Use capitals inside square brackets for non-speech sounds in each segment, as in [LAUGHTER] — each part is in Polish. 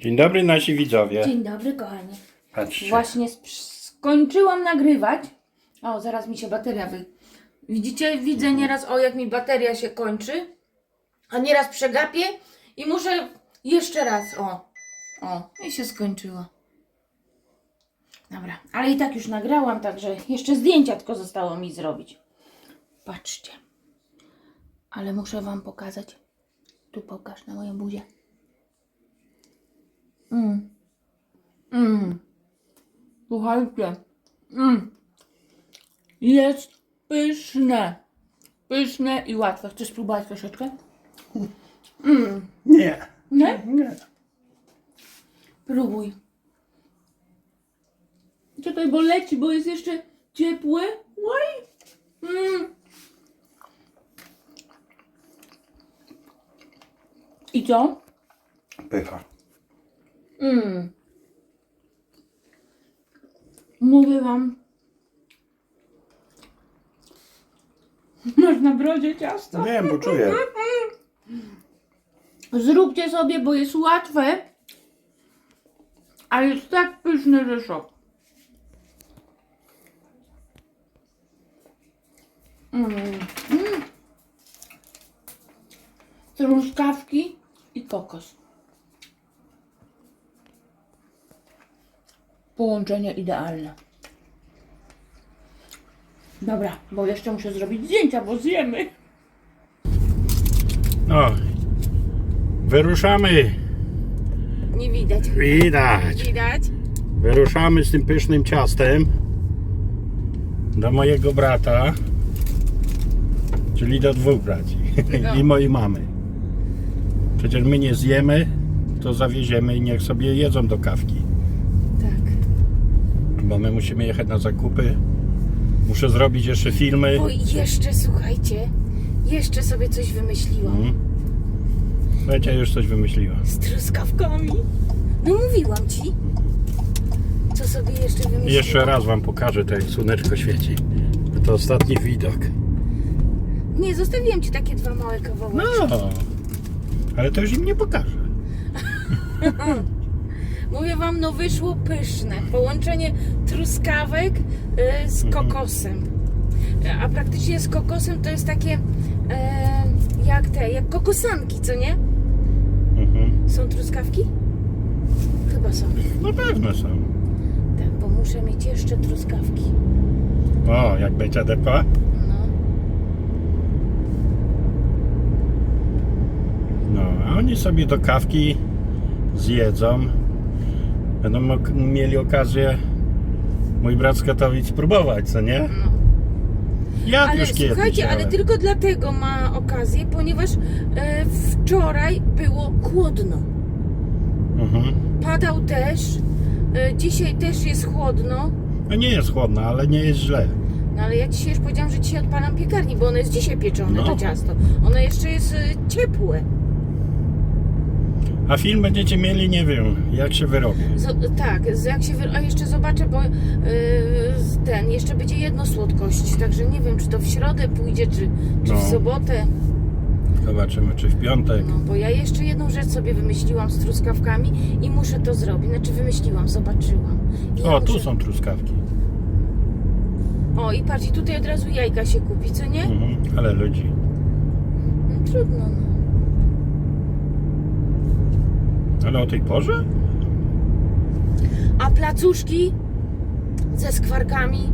Dzień dobry nasi widzowie. Dzień dobry, kochani. Patrzcie. Właśnie skończyłam nagrywać. O, zaraz mi się bateria wy... Widzicie? Widzę nieraz, o jak mi bateria się kończy, a nieraz przegapię i muszę jeszcze raz, o. O, i się skończyło. Dobra, ale i tak już nagrałam, także jeszcze zdjęcia tylko zostało mi zrobić. Patrzcie. Ale muszę wam pokazać. Tu pokaż na moją buzię. Mm. Mm. Słuchajcie. Mm. Jest pyszne. Pyszne i łatwe. Chcesz spróbować troszeczkę? Mm. Nie. Nie? Nie. Próbuj. Czekaj, bo leci, bo jest jeszcze ciepłe. Oj. Mm. I co? Pycha. Mm. Mówię wam. Masz na brodzie ciasto? Wiem, bo czuję. Zróbcie sobie, bo jest łatwe, a jest tak pyszne, że szok. Mm. Mm. Truskawki i kokos. Połączenie idealne. Dobra, bo jeszcze muszę zrobić zdjęcia, bo zjemy. No. Wyruszamy. Nie widać. Widać. Widać? Wyruszamy z tym pysznym ciastem do mojego brata, czyli do dwóch braci No. [LAUGHS] i mojej mamy. Przecież my nie zjemy, to zawieziemy i niech sobie jedzą do kawki. Bo my musimy jechać na zakupy. Muszę zrobić jeszcze filmy. Bo jeszcze słuchajcie, jeszcze sobie coś wymyśliłam. Mhm. Słuchajcie, już coś wymyśliła. Z truskawkami. No mówiłam ci. Co sobie jeszcze wymyśliłam? Jeszcze raz wam pokażę, to jak słoneczko świeci. To ostatni widok. Nie, zostawiłam ci takie dwa małe kawałki. No, ale to już im nie pokażę. [LAUGHS] Mówię wam, no wyszło pyszne. Połączenie truskawek y, z Mhm. kokosem. A praktycznie z kokosem to jest takie e, jak te, jak kokosanki, co nie? Mhm. Są truskawki? Chyba są. No pewne są. Tak, bo muszę mieć jeszcze truskawki. O, jak będzie depa. No. No, a oni sobie do kawki zjedzą. Będą mok- mieli okazję mój brat z Katowic spróbować, co nie? No. Ja Ale już kiedyś, słuchajcie, ale tylko dlatego ma okazję, ponieważ e, wczoraj było chłodno. Mhm. Padał też, e, dzisiaj też jest chłodno. No nie jest chłodno, ale nie jest źle. No ale ja dzisiaj już powiedziałam, że dzisiaj odpalam piekarni, bo ono jest dzisiaj pieczone, No. to ciasto. Ono jeszcze jest e, ciepłe. A film będziecie mieli, nie wiem, jak się wyrobię. Z, tak, z- jak się. A jeszcze zobaczę, bo z- ten, jeszcze będzie jedno słodkość, także nie wiem, czy to w środę pójdzie, czy, czy w No. sobotę. Zobaczymy, czy w piątek. No, bo ja jeszcze jedną rzecz sobie wymyśliłam z truskawkami i muszę to zrobić. Znaczy wymyśliłam, zobaczyłam. I ja O, tu muszę- są truskawki. O, i patrz, i tutaj od razu jajka się kupi, co nie? Mhm. Ale ludzi. No, trudno, no. Ale o tej porze? A placuszki ze skwarkami.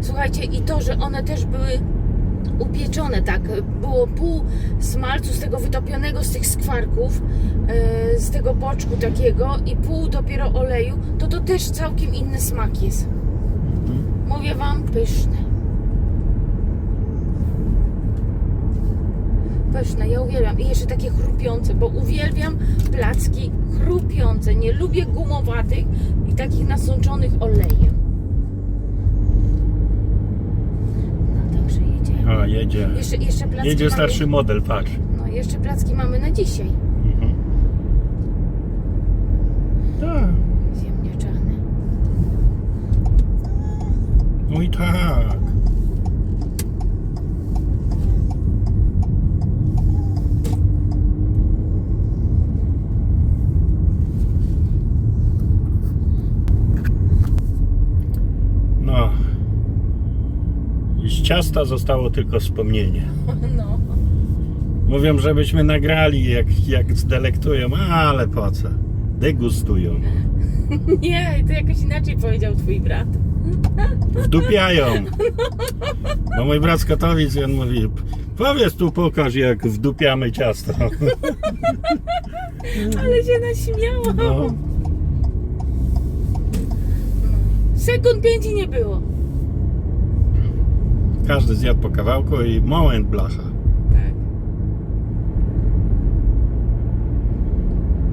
Słuchajcie, i to, że one też były upieczone, tak. Było pół smalcu z tego wytopionego z tych skwarków, e, z tego boczku takiego i pół dopiero oleju, to to też całkiem inny smak jest. Mówię wam, pyszne. Pyszne, ja uwielbiam. I jeszcze takie chrupiące, bo uwielbiam placki chrupiące. Nie lubię gumowatych i takich nasączonych olejem. No także jedziemy. A, jedzie. Jeszcze, jeszcze placki Jedzie mamy, starszy model, patrz. No jeszcze placki mamy na dzisiaj. Mhm. Tak. Ziemniaczane. Oj tak. Ciasta zostało tylko wspomnienie. [LAUGHS] No. Mówią, żebyśmy nagrali, jak, jak zdelektują, ale po co? Degustują. [LAUGHS] Nie, to jakoś inaczej powiedział twój brat. [LAUGHS] Wdupiają. Bo mój brat z Katowic, on mówi, powiedz tu, pokaż, jak wdupiamy ciasto. Ale się naśmiałam. No. Sekund pięć i nie było. Każdy zjadł po kawałku i moment blacha. Tak.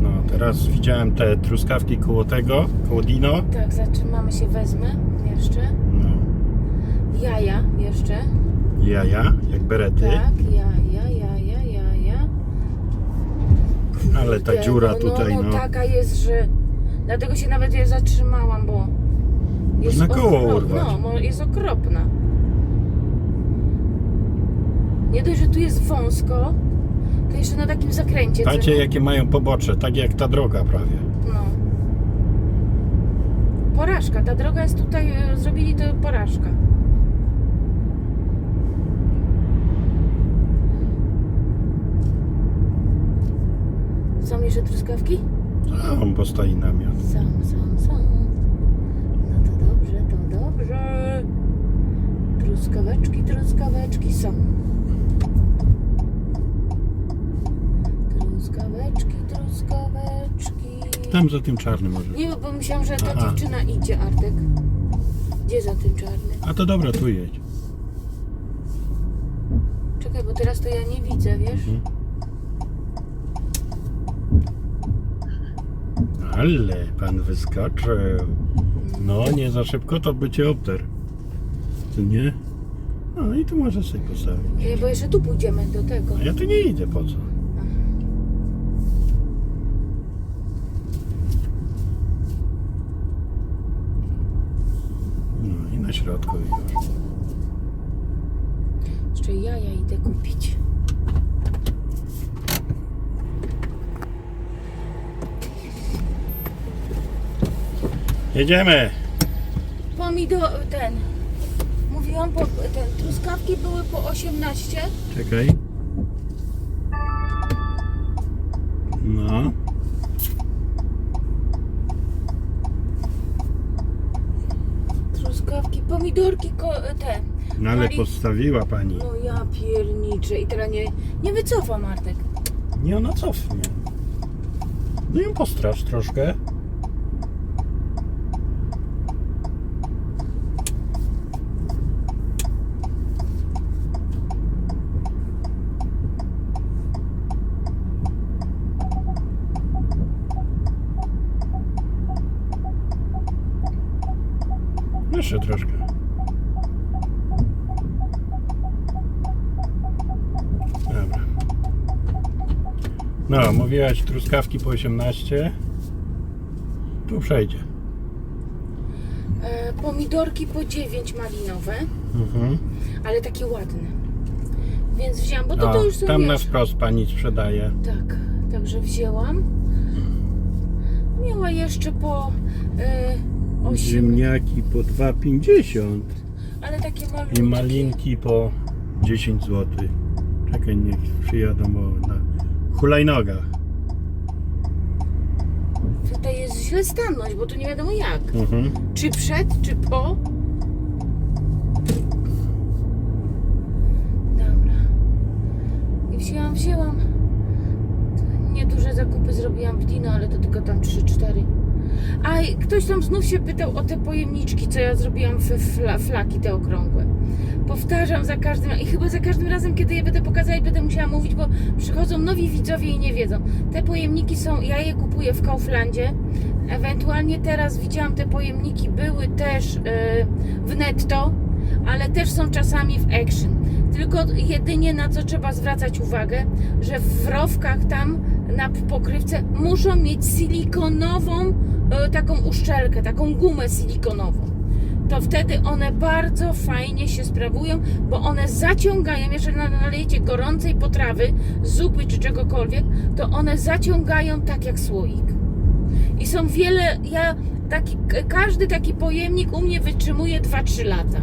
No, teraz widziałem te truskawki koło tego, koło Dino. Tak, zatrzymamy się, wezmę jeszcze. No, Jaja jeszcze. jaja, jak berety. Tak, jaja, jaja, jaja. Ale ta dziura no, tutaj, no, no. taka jest, że... Dlatego się nawet je zatrzymałam, bo... Można koło okrop- urwać. No, jest okropna. Nie dość, że tu jest wąsko, to jeszcze na takim zakręcie. co Patrzcie, nie? jakie mają pobocze, tak jak ta droga prawie. No. Porażka. Ta droga jest tutaj, e, zrobili to porażka. Są jeszcze truskawki? A on postoi namiot. Są, są, są. No to dobrze, to dobrze. Truskaweczki, truskaweczki są. Truskaweczki, truskaweczki. Tam za tym czarnym może. Nie, bo myślałam, że ta Aha. dziewczyna idzie, Artek. Gdzie za tym czarnym? A to dobra, tu jedź. Czekaj, bo teraz to ja nie widzę, wiesz? Mhm. Ale pan wyskoczył. No, nie za szybko, to by cię obter. Tu nie? No i tu możesz sobie postawić. Nie, bo jeszcze tu pójdziemy do tego. A ja tu nie idę, po co? I na środku już. Jeszcze jaja idę kupić. Jedziemy! Pomidor, ten. Mówiłam, po, ten, truskawki były po 18. Czekaj. Pomidorki, ko, te. No ale Mali- postawiła pani. No ja pierniczę i teraz nie, nie wycofam, Artek. Nie, ona cofnie. No ją postrasz troszkę. Jeszcze troszkę. Dobra. No, mówiłaś truskawki po 18. Tu przejdzie. E, pomidorki po 9 malinowe, Mhm. ale takie ładne. Więc wzięłam, bo to, O, to już są tam na wiesz, wprost pani sprzedaje. Tak, także wzięłam. Miała jeszcze po e, 8, Ziemniaki po 2,50 ale takie malutkie. i malinki po 10 zł. Czekaj, niech przyjadą bo na hulajnogach. Tutaj jest źle stanąć, bo tu nie wiadomo jak. Mhm. Czy przed, czy po. Dobra. I wzięłam, wzięłam. Nieduże zakupy zrobiłam w Dino, ale to tylko tam 3-4. A ktoś tam znów się pytał o te pojemniczki, co ja zrobiłam w fla, flaki te okrągłe. Powtarzam za każdym i chyba za każdym razem, kiedy je będę pokazać, będę musiała mówić, bo przychodzą nowi widzowie i nie wiedzą. Te pojemniki są, ja je kupuję w Kauflandzie. Ewentualnie teraz widziałam te pojemniki, były też yy, w netto, ale też są czasami w action. Tylko jedynie na co trzeba zwracać uwagę, że w rowkach tam na pokrywce muszą mieć silikonową e, taką uszczelkę, taką gumę silikonową. To wtedy one bardzo fajnie się sprawują, bo one zaciągają, jeżeli nalejecie gorącej potrawy, zupy czy czegokolwiek, to one zaciągają tak jak słoik. I są wiele, ja taki, każdy taki pojemnik u mnie wytrzymuje 2-3 lata.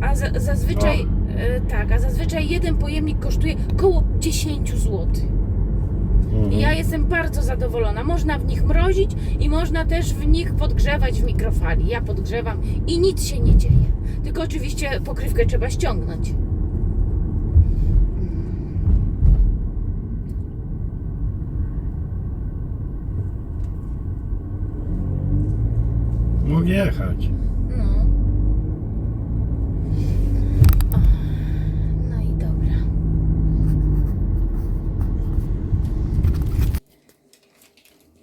A za, zazwyczaj, e, tak, a zazwyczaj jeden pojemnik kosztuje około 10 zł. Mhm. I ja jestem bardzo zadowolona. Można w nich mrozić i można też w nich podgrzewać w mikrofali. Ja podgrzewam i nic się nie dzieje. Tylko oczywiście pokrywkę trzeba ściągnąć. Mógł jechać. No. O, no i dobra.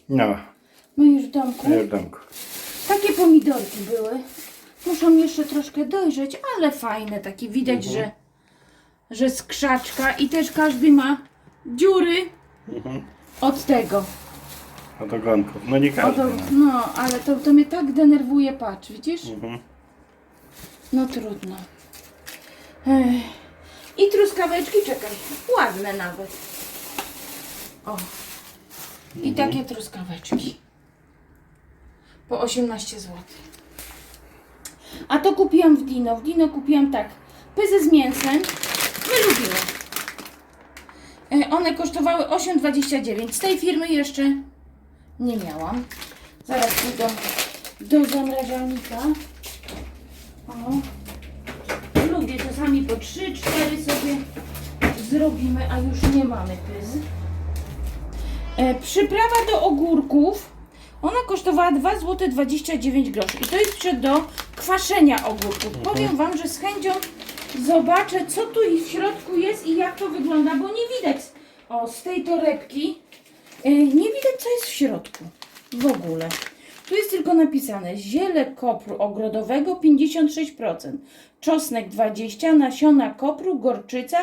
No, My już w domku. w domku. Takie pomidorki były. Muszą jeszcze troszkę dojrzeć, ale fajne takie. Widać, że, że z krzaczka i też każdy ma dziury Mhm. od tego. Od ogonków. No nie Od, każdy. no. no, ale to, to mnie tak denerwuje, patrz, widzisz? Mhm. No trudno. Ech. I truskaweczki, czekaj, ładne nawet. O. I takie truskaweczki. Po 18 zł. A to kupiłam w Dino. W Dino kupiłam tak. Pyzy z mięsem. My lubimy. E, One kosztowały 8,29. Z tej firmy jeszcze nie miałam. Zaraz pójdę do zamrażalnika. O. Lubię czasami po 3-4 sobie zrobimy, a już nie mamy pyz. E, przyprawa do ogórków. Ona kosztowała 2 zł 29 groszy. I to jest jeszcze do kwaszenia ogórków. Powiem Wam, że z chęcią zobaczę, co tu w środku jest i jak to wygląda, bo nie widać o, z tej torebki. e, nie widać, co jest w środku. W ogóle. Tu jest tylko napisane ziele kopru ogrodowego 56%, czosnek 20%, nasiona kopru, gorczyca,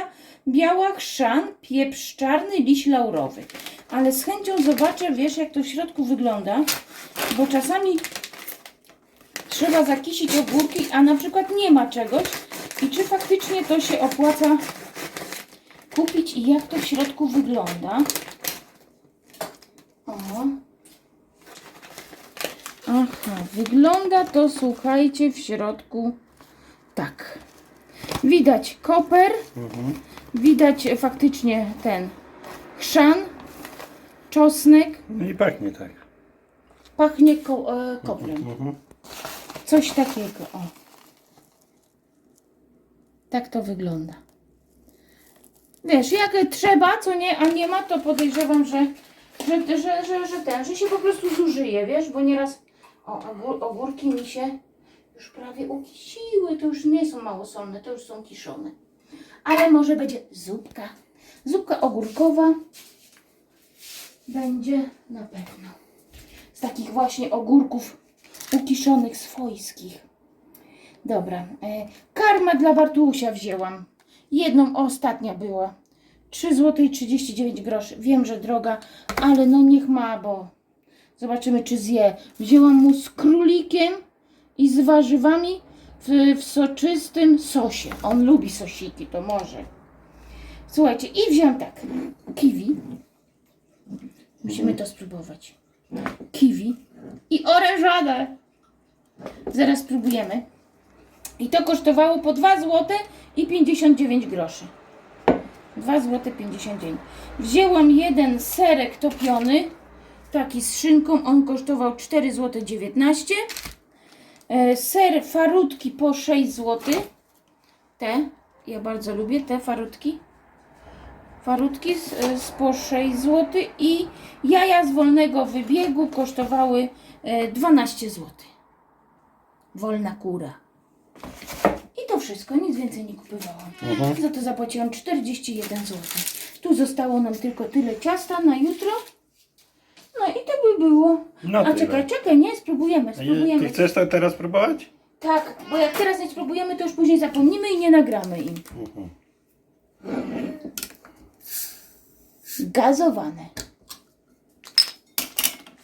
biała chrzan, pieprz czarny, liść laurowy. Ale z chęcią zobaczę, wiesz, jak to w środku wygląda, bo czasami trzeba zakisić ogórki, a na przykład nie ma czegoś i czy faktycznie to się opłaca kupić i jak to w środku wygląda. O. Aha, wygląda to, słuchajcie, w środku tak. Widać koper, Mhm. widać faktycznie ten chrzan, czosnek, No i pachnie tak. pachnie ko e, koprem. Mhm. Coś takiego, o. Tak to wygląda. Wiesz, jak trzeba, co nie, a nie ma, to podejrzewam, że, że, że, że, że ten, że się po prostu zużyje, wiesz, bo nieraz o, ogór, ogórki mi się już prawie ukisiły, to już nie są małosolne, to już są kiszone. Ale może będzie zupka. Zupka ogórkowa będzie na pewno. Z takich właśnie ogórków ukiszonych swojskich. Dobra. E, karmę dla Bartusia wzięłam. Jedną ostatnia była. 3 zł 39 groszy. Wiem, że droga, ale no niech ma, bo zobaczymy czy zje. Wzięłam mu z królikiem i z warzywami w, w soczystym sosie. On lubi sosiki, to może. Słuchajcie, i wziąłem tak. Kiwi. Musimy to spróbować. Kiwi i orężadę. Zaraz spróbujemy. I to kosztowało po 2 zł i 59 groszy. 2 zł 59. Wzięłam jeden serek topiony, taki z szynką, on kosztował 4 zł 19. E, Ser farutki po 6 zł. Te, ja bardzo lubię te farutki. Farutki z, z po 6 zł i jaja z wolnego wybiegu kosztowały e, 12 zł. Wolna kura. I to wszystko, nic więcej nie kupowałam. Mhm. Za to zapłaciłam 41 zł. Tu zostało nam tylko tyle ciasta na jutro. No i to by było. No A tyle. czekaj, czekaj, nie, spróbujemy, spróbujemy. Ty chcesz to teraz próbować? Tak, bo jak teraz nie spróbujemy, to już później zapomnimy i nie nagramy im. Mhm gazowane.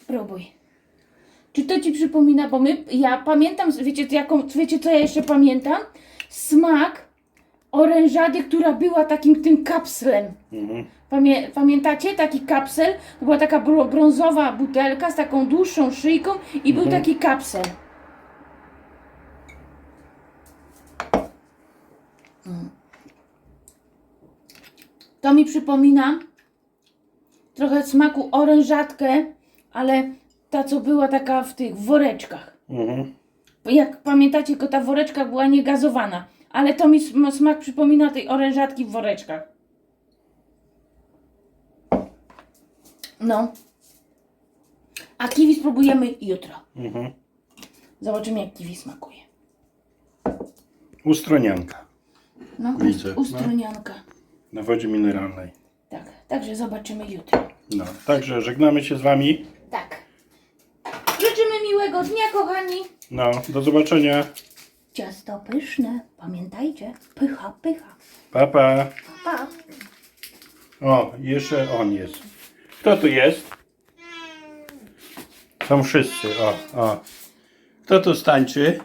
Próbuj. Czy to Ci przypomina, bo my, ja pamiętam, wiecie, jaką, wiecie co ja jeszcze pamiętam? Smak orężady, która była takim tym kapslem. Mhm. Pamię, pamiętacie taki kapsel? To była taka brązowa butelka z taką dłuższą szyjką i był mhm. taki kapsel. Mm. To mi przypomina trochę smaku orężatkę, ale ta co była taka w tych woreczkach. Mhm. Jak pamiętacie, tylko ta woreczka była niegazowana. Ale to mi sm- smak przypomina tej orężatki w woreczkach. No. A kiwi spróbujemy jutro. Mhm. Zobaczymy, jak kiwi smakuje. Ustronianka No, Widzę, no. ustronianka. na wodzie mineralnej. Tak, także zobaczymy jutro. No, także żegnamy się z Wami. Tak. Życzymy miłego dnia, kochani. No, do zobaczenia. Ciasto pyszne. Pamiętajcie, pycha, pycha. Pa, pa. Pa. O, jeszcze on jest. Kto tu jest? Są wszyscy. O, o. Kto tu stańczy?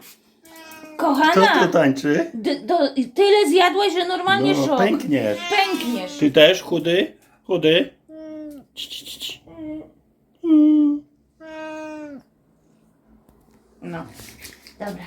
Kto Kochana, tu tańczy? d- do, tyle zjadłeś, że normalnie No, szok. pękniesz. Pękniesz. Ty też chudy? Chudy? No. Dobra.